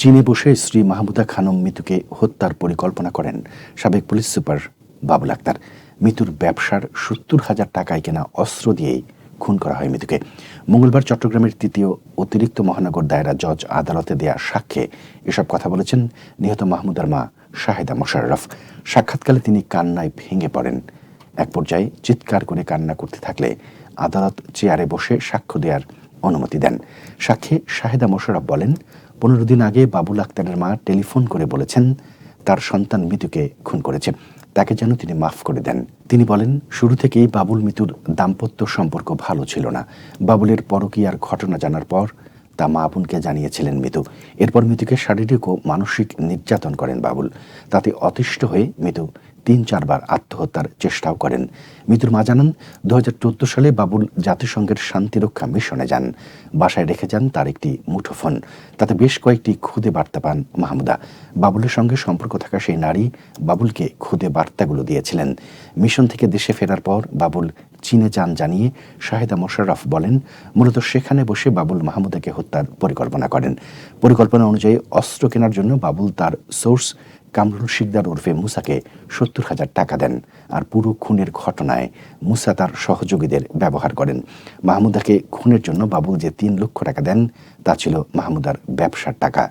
চীনে বসে স্ত্রী মাহমুদা খানম মিতুকে হত্যার পরিকল্পনা করেন সাবেক পুলিশ সুপার বাবুল আক্তার। মিতুর ব্যবসার সত্তর হাজার টাকায় কেনা অস্ত্র দিয়েই খুন করা হয় মিতুকে। মঙ্গলবার চট্টগ্রামের তৃতীয় অতিরিক্ত মহানগর দায়রা জজ আদালতে দেয়া সাক্ষ্যে এসব কথা বলেছেন নিহত মাহমুদার মা শাহেদা মোশাররফ। সাক্ষাৎকালে তিনি কান্নায় ভেঙে পড়েন। এক পর্যায়ে চিৎকার করে কান্না করতে থাকলে আদালত চেয়ারে বসে সাক্ষ্য দেওয়ার অনুমতি দেন। সাক্ষী শাহেদা মোশাররফ বলেন পনেরো দিন আগে বাবুল আক্তারের মা টেলিফোন করে বলেছেন, তার সন্তান মিতুকে খুন করেছে। তাকে যেন তিনি মাফ করে দেন। তিনি বলেন, শুরু থেকেই বাবুল মিতুর দাম্পত্য সম্পর্ক ভালো ছিল না। বাবুলের পরকীয়ার ঘটনা জানার পর তা মা বোনকে জানিয়েছিলেন মিতু। এরপর মিতুকে শারীরিক ও মানসিক নির্যাতন করেন বাবুল। তাতে অতিষ্ঠ হয়ে মিতু তিন চারবার আত্মহত্যার চেষ্টাও করেন। মিতুর মা জানান দুহাজার চোদ্দ সালে বাবুল জাতিসংঘের শান্তিরক্ষা মিশনে যান। বাসায় রেখে যান তার একটি মুঠোফোন। তাতে বেশ কয়েকটি খুদে বার্তা পান মাহমুদা। বাবুলের সঙ্গে সম্পর্ক থাকা সেই নারী বাবুলকে খুদে বার্তাগুলো দিয়েছিলেন। মিশন থেকে দেশে ফেরার পর বাবুল চীনে যান জানিয়ে শাহেদা মোশাররফ বলেন, মূলত সেখানে বসে বাবুল মাহমুদাকে হত্যার পরিকল্পনা করেন। পরিকল্পনা অনুযায়ী অস্ত্র কেনার জন্য বাবুল তার সোর্স কামরুল শিকদার ওরফে মুসাকে সত্তর হাজার টাকা দেন আর পুরো খুনের ঘটনায় মুসা তার সহযোগীদের ব্যবহার করেন। মাহমুদাকে খুনের জন্য বাবুল যে তিন লক্ষ টাকা দেন, তা ছিল মাহমুদার ব্যবসার টাকা।